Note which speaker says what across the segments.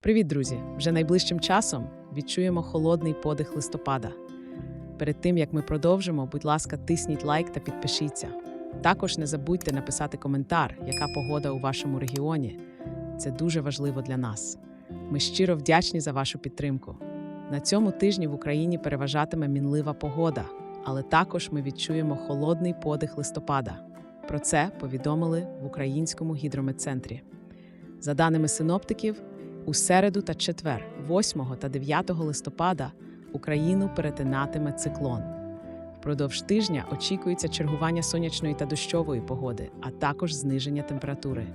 Speaker 1: Привіт, друзі! Вже найближчим часом відчуємо холодний подих листопада. Перед тим як ми продовжимо, будь ласка, тисніть лайк та підпишіться. Також не забудьте написати коментар, яка погода у вашому регіоні. Це дуже важливо для нас. Ми щиро вдячні за вашу підтримку. На цьому тижні в Україні переважатиме мінлива погода, але також ми відчуємо холодний подих листопада. Про це повідомили в українському гідрометцентрі. За даними синоптиків, у середу та четвер, 8 та 9 листопада, Україну перетинатиме циклон. Впродовж тижня очікується чергування сонячної та дощової погоди, а також зниження температури.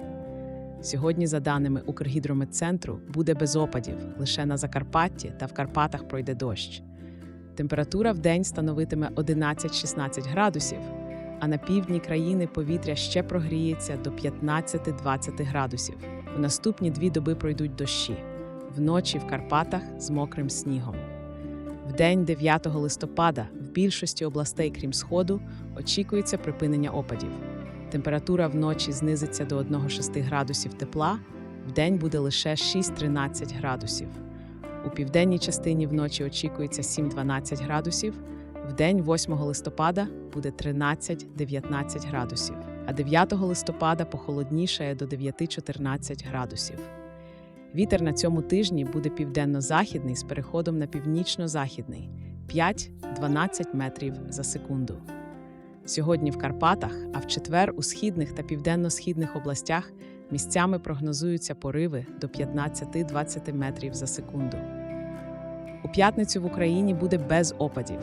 Speaker 1: Сьогодні, за даними Укргідрометцентру, буде без опадів. Лише на Закарпатті та в Карпатах пройде дощ. Температура в день становитиме 11-16 градусів, а на півдні країни повітря ще прогріється до 15-20 градусів. У наступні дві доби пройдуть дощі. Вночі в Карпатах з мокрим снігом. В день 9 листопада в більшості областей, крім сходу, очікується припинення опадів. Температура вночі знизиться до 1-6 градусів тепла, вдень буде лише 6-13 градусів. У південній частині вночі очікується 7-12 градусів, вдень 8 листопада буде 13-19 градусів, а 9 листопада похолоднішає до 9-14 градусів. Вітер на цьому тижні буде південно-західний з переходом на північно-західний 5-12 метрів за секунду. Сьогодні в Карпатах, а в четвер у східних та південно-східних областях місцями прогнозуються пориви до 15-20 метрів за секунду. У п'ятницю в Україні буде без опадів.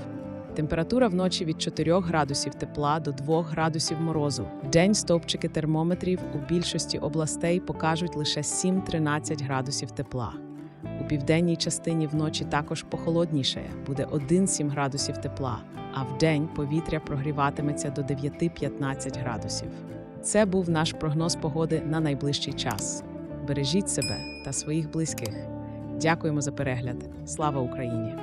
Speaker 1: Температура вночі від 4 градусів тепла до 2 градусів морозу. Вдень стовпчики термометрів у більшості областей покажуть лише 7-13 градусів тепла. У південній частині вночі також похолоднішає, буде 1-7 градусів тепла, а вдень повітря прогріватиметься до 9-15 градусів. Це був наш прогноз погоди на найближчий час. Бережіть себе та своїх близьких. Дякуємо за перегляд. Слава Україні!